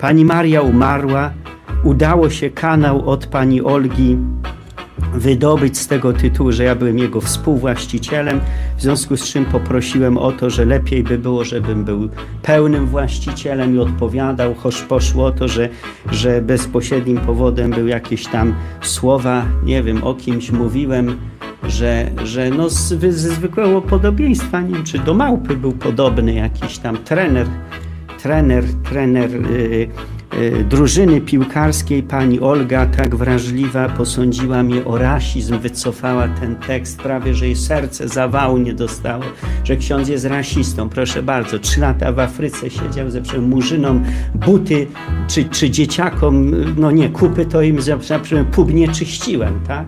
Pani Maria umarła, udało się kanał od pani Olgi wydobyć z tego tytułu, że ja byłem jego współwłaścicielem, w związku z czym poprosiłem o to, że lepiej by było, żebym był pełnym właścicielem i odpowiadał, choć poszło o to, że, że bezpośrednim powodem był jakieś tam słowa, nie wiem, o kimś mówiłem, że, że no z, ze zwykłego podobieństwa, nie wiem, czy do małpy był podobny jakiś tam trener, trener, trener y, y, drużyny piłkarskiej, pani Olga, tak wrażliwa, posądziła mnie o rasizm, wycofała ten tekst, prawie że jej serce zawału nie dostało, że ksiądz jest rasistą. Proszę bardzo, trzy lata w Afryce siedział ze wszem murzynom, buty czy, czy dzieciakom, no nie, kupy to im za, za pub nie czyściłem, tak?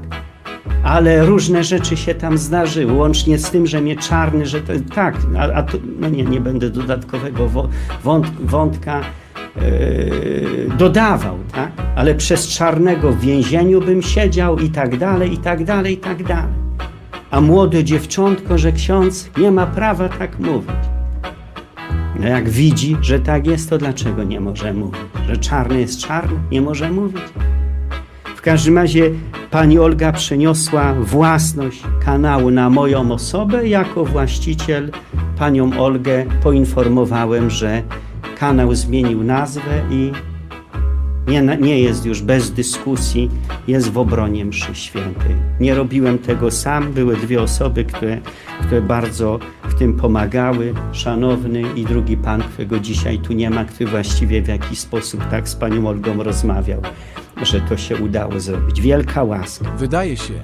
Ale różne rzeczy się tam zdarzyły, łącznie z tym, że mnie czarny, że to, tak, a, a no nie, nie będę dodatkowego wo- wąt, wątka yy, dodawał, tak, ale przez czarnego w więzieniu bym siedział i tak dalej, i tak dalej, i tak dalej. A młode dziewczątko, że ksiądz nie ma prawa tak mówić. No jak widzi, że tak jest, to dlaczego nie może mówić? Że czarny jest czarny, nie może mówić? W każdym razie pani Olga przeniosła własność kanału na moją osobę. Jako właściciel panią Olgę poinformowałem, że kanał zmienił nazwę i nie, nie jest już bez dyskusji, jest w obronie mszy świętej. Nie robiłem tego sam, były dwie osoby, które, które bardzo w tym pomagały. Szanowny i drugi pan, którego dzisiaj tu nie ma, który właściwie w jakiś sposób tak z panią Olgą rozmawiał, że to się udało zrobić. Wielka łaska. Wydaje się,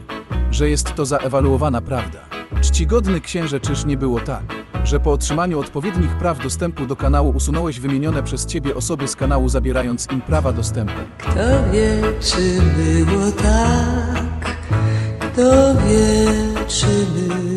że jest to zaewaluowana prawda. Czcigodny księże, czyż nie było tak, że po otrzymaniu odpowiednich praw dostępu do kanału usunąłeś wymienione przez ciebie osoby z kanału, zabierając im prawa dostępu? Kto wie, czy było tak? Kto wie, czy było tak?